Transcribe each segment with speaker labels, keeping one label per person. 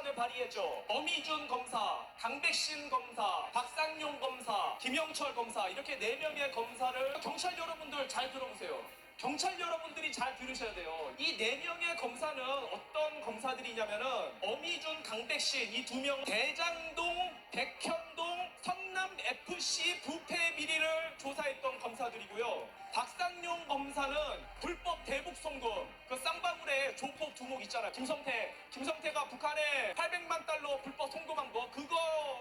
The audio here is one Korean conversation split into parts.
Speaker 1: 특수권을 발휘했죠. 어미준 검사, 강백신 검사, 박상용 검사, 김영철 검사 이렇게 네 명의 검사를 경찰 여러분들 잘 들어보세요. 경찰 여러분들이 잘 들으셔야 돼요. 이 네 명의 검사는 어떤 검사들이냐면은 어미준, 강백신 이 두 명 대장동, 백현동, 성남 FC 부패 비리를 조사했던 검사들이고요. 박상용 검사는 불법 대북 송금, 그 쌍 조폭 두목 있잖아요. 김성태, 김성태가 북한에 800만 달러 불법 송금한 거 그거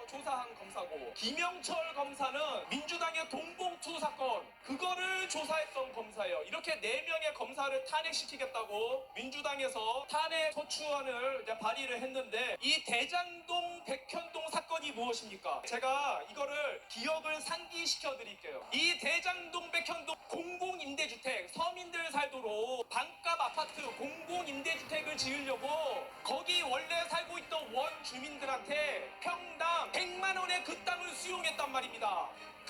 Speaker 1: 조사한 검사고. 김영철 검사는 민주당의 동봉투 사건 그거를 조사했던 검사예요. 이렇게 네 명의 검사를 탄핵시키겠다고 민주당에서 탄핵 소추안을 발의를 했는데 이 대장동 백현동 사건이 무엇입니까? 제가 이거를 기억을 상기시켜 드릴게요. 이 대장동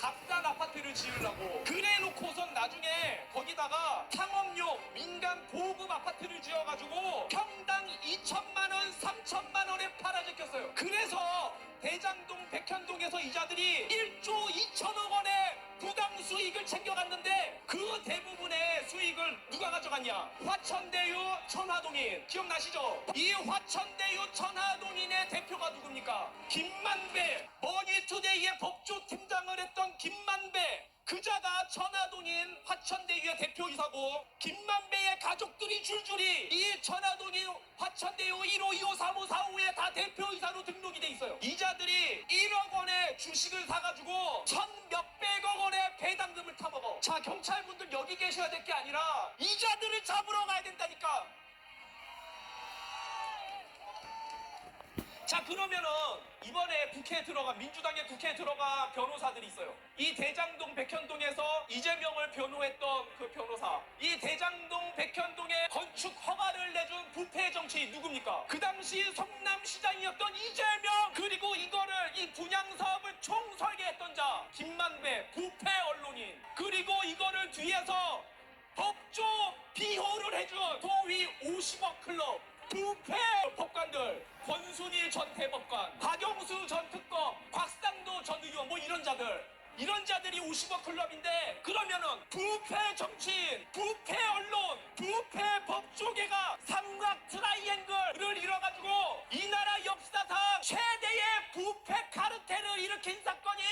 Speaker 1: 값싼 아파트를 지으려고 그래 놓고선 나중에 거기다가 상업용 민간 고급 아파트를 지어가지고 평당 2천만 원, 3천만 원에 팔아제꼈어요. 그래서 대장동, 백현동에서 이자들이 1조 2천억 원의 부당 수익을 챙겨갔는데 그 대부분의 수익을 누가 가져갔냐? 화천대유 천화동인 기억나시죠? 이 화천대유 천화동인의 대표가 누굽니까? 김만배 머니투데이의 법조 팀장을 했던 김만배 그자가 천 화천대유의 대표이사고 김만배의 가족들이 줄줄이 이 천화동인 화천대유 1호 2호 3호 4호에 다 대표이사로 등록이 돼 있어요. 이자들이 1억 원의 주식을 사가지고 천 몇백억 원의 배당금을 타먹어. 자 경찰분들 여기 계셔야 될 게 아니라 이자들을 잡으러 가야 된다 자 그러면은 이번에 국회에 들어간 민주당의 국회에 들어간 변호사들이 있어요. 이 대장동 백현동에서 이재명을 변호했던 그 변호사. 이 대장동 백현동에 건축 허가를 내준 부패 정치인 누굽니까? 그 당시 성남시장이었던 이재명 그리고 이거를 이 분양 사업을 총 설계했던 자 김만배 부패 언론인 그리고 이거를 뒤에서 법조 비호를 해준 소위 50억 클럽 부패 법관들 권순일 전 대법관 박영수 전 특검 곽상도 전 의원 뭐 이런 자들. 이런 자들이 50억 클럽인데 그러면은 부패 정치인 부패 언론 부패 법조계가 삼각 트라이앵글을 이뤄가지고 이 나라 역사상 최대의 부패 카르텔을 일으킨 사건이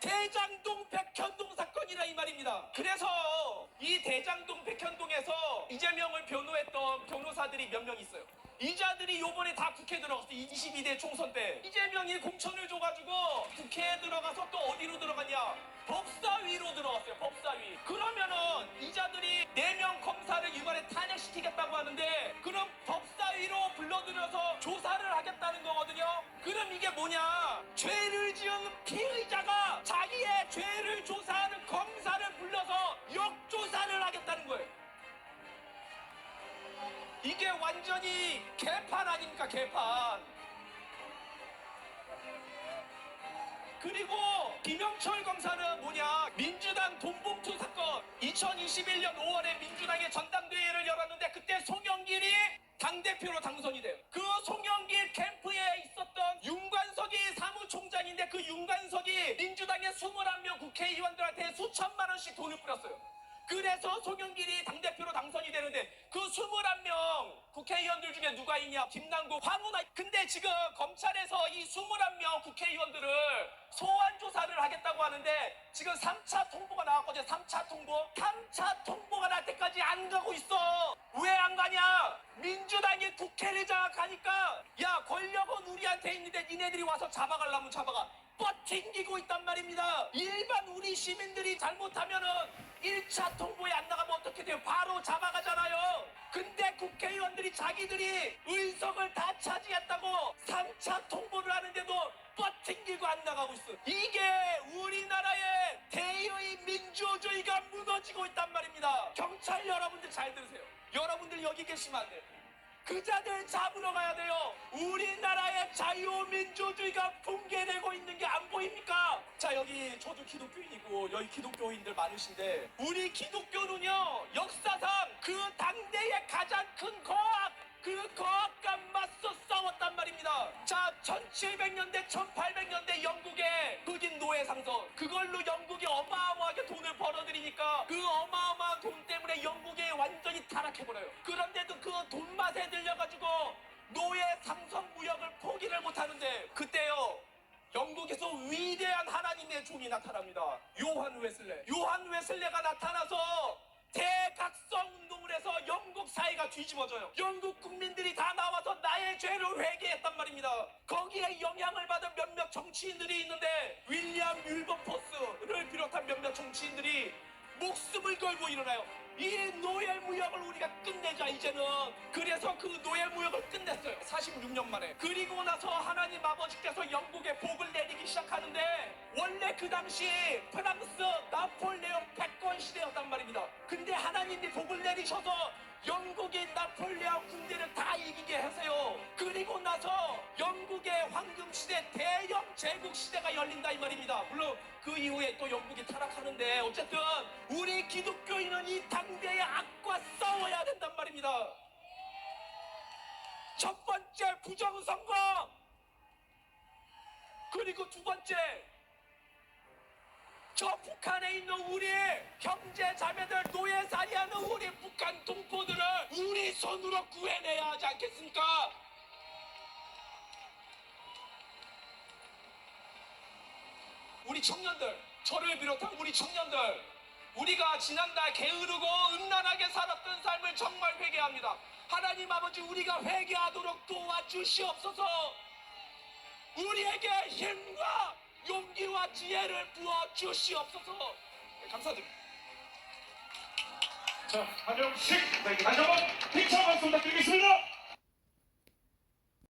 Speaker 1: 대장동 백현동 사건이라 이 말입니다. 그래서 이 대장동 백현동에서 이재명을 변호했던 변호사들이 몇 명 있어요? 이 자들이 요번에 다 국회 들어갔어 22대 총선 때. 이재명이 공천을 줘가지고 국회에 들어가서 또 어디로 들어갔냐? 법사위로 들어갔어요 법사위. 그러면은 이 자들이 4명 검사를 이번에 탄핵시키겠다고 하는데 그럼 법사위로 불러들여서 조사를 하겠다는 거거든요? 그럼 이게 뭐냐? 죄를 지은 피의 이게 완전히 개판 아닙니까 개판? 그리고 김영철 검사는 뭐냐? 민주당 돈봉투 사건. 2021년 5월에 민주당의 전당대회를 열었는데 그때 송영길이 당대표로 당선이 돼요. 그 송영길 캠프에 있었던 윤관석이 사무총장인데 그 윤관석이 민주당의 21명 국회의원들한테 수천만 원씩 돈을 뿌렸어요. 그래서 송영길이 당대표로 당선이 되는데 그 21명 중에 누가 있냐? 김남국, 황운하. 근데 지금 검찰에서 이 21명 국회의원들을 소환 조사를 하겠다고 하는데 지금 3차 통보가 나왔거든요. 3차 통보. 3차 통보가 날 때까지 안 가고 있어. 왜 안 가냐? 민주당이 국회를 장악하니까 야 권력은 우리한테 있는데 니네들이 와서 잡아가려면 잡아가. 뻗튕기고 있단 말입니다. 일반 우리 시민들이 잘못하면은 1차 통보에 안 나가면 어떻게 돼요? 바로 잡아가잖아요. 근데 국회의원들이 자기들이 의석을 다 차지했다고 3차 통보를 하는데도 뻗튕기고 안 나가고 있어. 이게 우리나라의 대의 민주주의가 무너지고 있단 말입니다. 경찰 여러분들 잘 들으세요. 여러분들 여기 계시면 안 돼요. 그자들 잡으러 가야 돼요. 우리나라의 자유민주주의가 붕괴되고 있는 게 안 보입니 까? 자 여기 저도 기독교인이고 여기 기독교인들 많으신데 우리 기독교는요 역사상 그 당대의 가장 큰 거악 그 거악과 맞서 싸웠단 말입니다. 1700년대 1800년대 영국의 흑인 노예 상선 그걸로 영국이 어마어마하게 돈을 벌어들이니까 그 어마어마한 돈 때문에 영국이 완전히 타락해버려요 그런데도 그 돈 맛에 들려가지고 노예 상선 종이 나타납니다 요한 웨슬레 요한 웨슬레가 나타나서 대각성 운동을 해서 영국 사회가 뒤집어져요. 영국 국민들이 다 나와서 나의 죄를 회개했단 말입니다. 거기에 영향을 받은 몇몇 정치인들이 있는데 윌리엄 윌버포스를 비롯한 몇몇 정치인들이 목숨을 걸고 일어나요. 이 노예 무역을 우리가 끝내 자 이제는 그래서 그 노예 무역을 끝냈어요. 46년 만에. 그리고 나서 하나님 아버지께서 영국에 복을 내리기 시작하는데 원래 그 당시 프랑스 나폴레옹 패권 시대였단 말입니다. 근데 하나님이 복을 내리셔서 영국이 나폴레옹 군대를 다 이기게 하세요. 그리고 나서 영국의 황금 시대 대영 제국 시대가 열린다 이 말입니다. 물론 그 이후에 또 영국이 타락하는데 어쨌든 우리 기독교인은 이 된단 말입니다. 첫 번째 부정선거 그리고 두 번째 저 북한에 있는 우리 형제 자매들 노예살이하는 우리 북한 동포들을 우리 손으로 구해내야 하지 않겠습니까? 우리 청년들, 저를 비롯한 우리 청년들, 우리가 지난달 게으르고 음란하게 살았던 삶을 정말 회개합니다. 하나님 아버지, 우리가 회개하도록 도와주시옵소서. 우리에게 힘과 용기와 지혜를 부어 주시옵소서. 네, 감사드립니다.
Speaker 2: 자, 한명씩 다시 한번 힘찬 박수 부탁드리겠습니다.